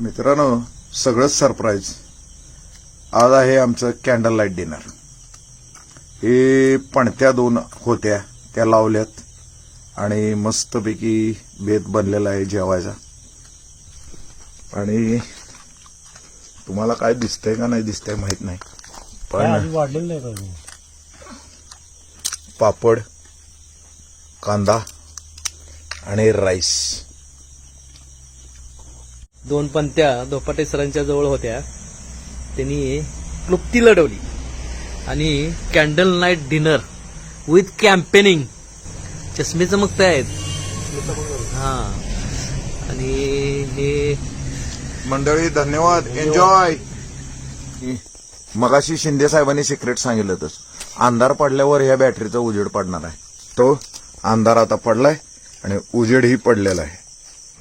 मित्रांनो सगळंच सरप्राईज आज आहे आमचं कॅन्डल लाइट डिनर हे पणत्या दोन होत्या त्या लावल्यात आणि मस्तपैकी बेत बनलेला आहे जेवायचा. आणि तुम्हाला काय दिसतंय का नाही दिसतंय माहीत नाही. पण वाढलेलं नाही? पापड कांदा आणि राईस दोन पंत्या धोपाटे सरांच्या जवळ होत्या. त्यांनी क्लुप्ती लढवली. आणि candle night dinner with campaigning चष्मे चमकत आहेत हा. आणि हे मंडळी धन्यवाद. एन्जॉय मगाशी शिंदे साहेबांनी सिक्रेट सांगितलं तसं अंधार पडल्यावर ह्या बॅटरीचा उजेड पडणार आहे. तो अंधार आता पडलाय आणि उजेडही पडलेला आहे.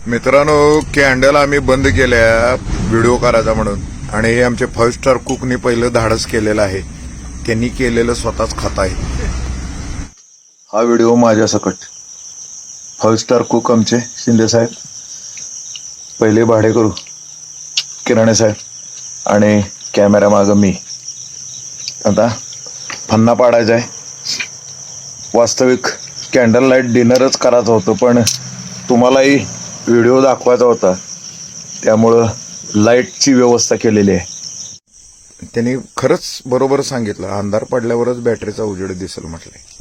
मित्रांनो कॅन्डल आम्ही बंद केल्या व्हिडिओ करायचा म्हणून. आणि हे आमचे फाईव्ह स्टार कुकनी पहिलं धाडस केलेलं आहे. त्यांनी केलेलं स्वतःच खात आहे. हा व्हिडिओ माझ्या सकट. फाईव्ह स्टार कुक आमचे शिंदे साहेब. पहिले भाडे करू किराणे साहेब. आणि कॅमेरा मागं मी. आता फन्ना पाडायचा आहे. वास्तविक कॅन्डल लाइट डिनरच करायचं होतं पण तुम्हालाही व्हिडिओ दाखवायचा होता. त्यामुळं लाईटची व्यवस्था केलेली आहे. त्यांनी खरंच बरोबर सांगितलं. अंधार पडल्यावरच बॅटरीचा उजेड दिसेल म्हटलंय